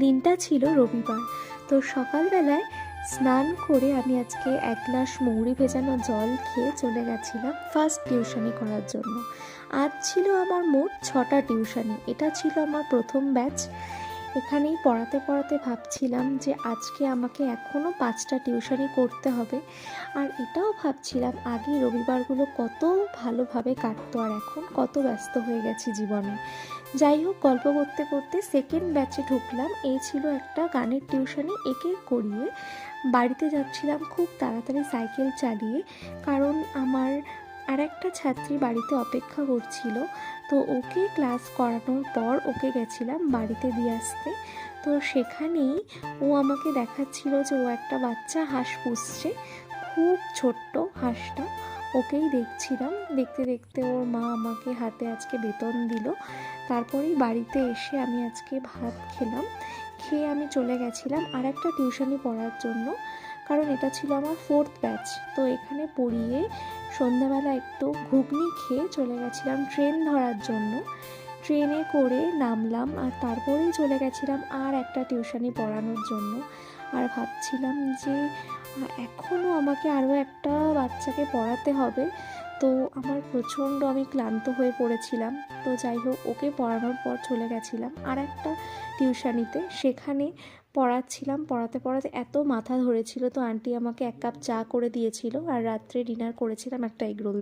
দিনটা ছিল রবিবার। তো সকালবেলায় স্নান করে আমি আজকে এক গ্লাস মৌরি ভেজানো জল খেয়ে চলে গেছিলাম ফার্স্ট টিউশনি করার জন্য। আজ ছিল আমার মোট ছটা টিউশনি এটা ছিল আমার প্রথম ব্যাচ এখানেই পড়াতে পড়াতে ভাবছিলাম যে আজকে আমাকে এখনও পাঁচটা টিউশনি করতে হবে। আর এটাও ভাবছিলাম আগে রবিবারগুলো কত ভালোভাবে কাটতো আর এখন কত ব্যস্ত হয়ে গেছি জীবনে। যাই হোক, গল্প করতে করতে সেকেন্ড ব্যাচে ঢুকলাম। এই ছিল একটা গানের টিউশনি একে করিয়ে বাড়িতে যাচ্ছিলাম খুব তাড়াতাড়ি সাইকেল চালিয়ে। কারণ আমার আর একটা ছাত্রী বাড়িতে অপেক্ষা করছিল। তো ওকে ক্লাস করানোর পর ওকে গেছিলাম বাড়িতে দিয়ে আসতে। তো সেখানেই ও আমাকে দেখাচ্ছিল যে ও একটা বাচ্চা হাঁস পুষছে। খুব ছোট্ট হাঁসটা। ওকেই দেখছিলাম। দেখতে দেখতে ওর মা আমাকে হাতে আজকে বেতন দিল। তারপরেই বাড়িতে এসে আমি আজকে ভাত খেলাম। খেয়ে আমি চলে গেছিলাম আর একটা টিউশনি পড়ার জন্য। কারণ এটা ছিল আমার ফোর্থ ব্যাচ তো এখানে পড়িয়ে সন্ধ্যাবেলা একটু ঘুগনি খেয়ে চলে গেছিলাম ট্রেন ধরার জন্য। ট্রেনে করে নামলাম আর তারপরেই চলে গেছিলাম আর একটা টিউশনি পড়ানোর জন্য। আর ভাবছিলাম যে এখনও আমাকে আরও একটা বাচ্চাকে পড়াতে হবে। তো আমার প্রচণ্ড আমি ক্লান্ত হয়ে পড়েছিলাম। তো যাই হোক, ওকে পড়ানোর পর চলে গেছিলাম আর একটা টিউশানিতে। সেখানে পড়াচ্ছিলাম, পড়াতে পড়াতে এত মাথা ধরেছিল তো আন্টি আমাকে এক কাপ চা করে দিয়েছিল আর রাত্রে ডিনার করেছিলাম একটা এগরোল